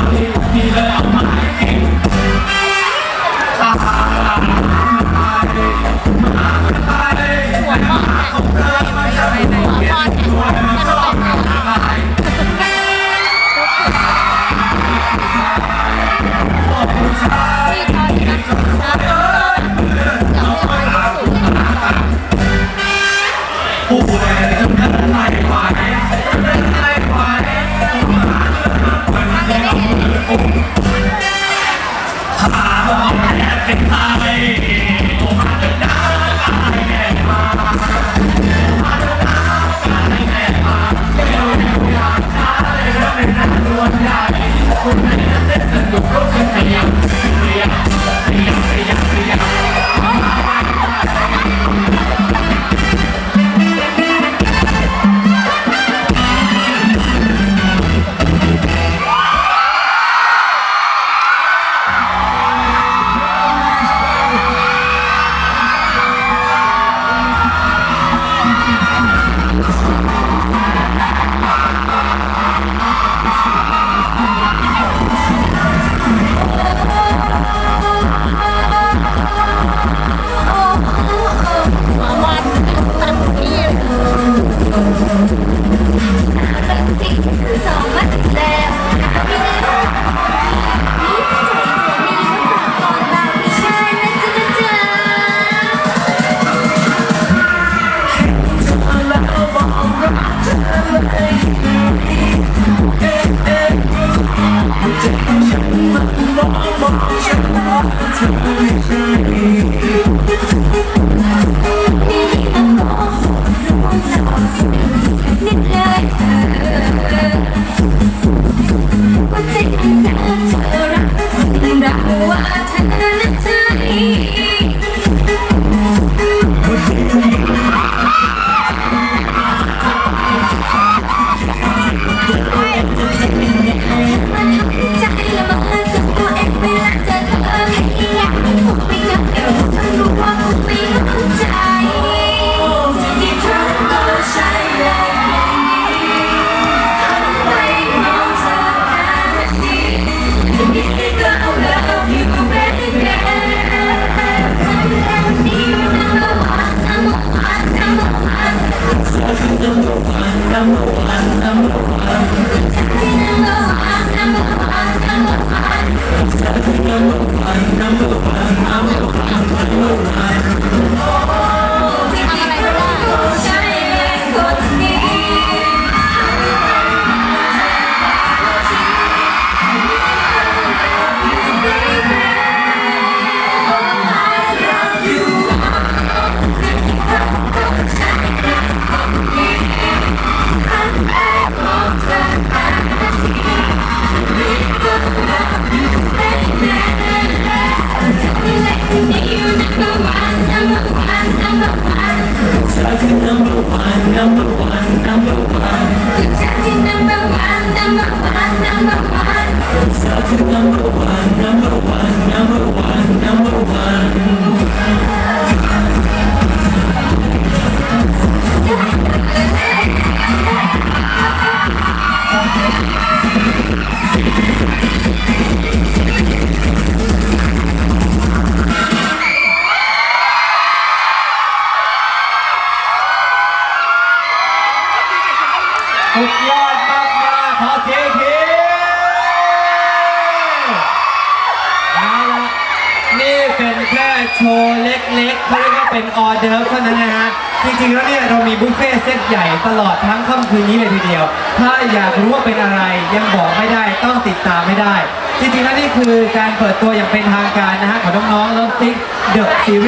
I'll be there on my Jackson. Number one, number one, number one. Number one, number one, number one. Number one, number one. สุดยอดมากมาขอเสียงอีกทีเอาละนี่เป็นแค่โชว์เล็กๆเขาเรียกว่าเป็นออเดิร์ฟเท่านั้นนะฮะ จริงๆแล้วเนี่ยเรามีบุฟเฟ่ต์เซตใหญ่ตลอดทั้งค่ำคืนนี้เลยทีเดียว ถ้าอยากรู้ว่าเป็นอะไรยังบอกไม่ได้ต้องติดตามไม่ได้ จริงๆแล้วนี่คือการเปิดตัวอย่างเป็นทางการนะฮะของน้องๆเลิฟซิกเดอะซีรี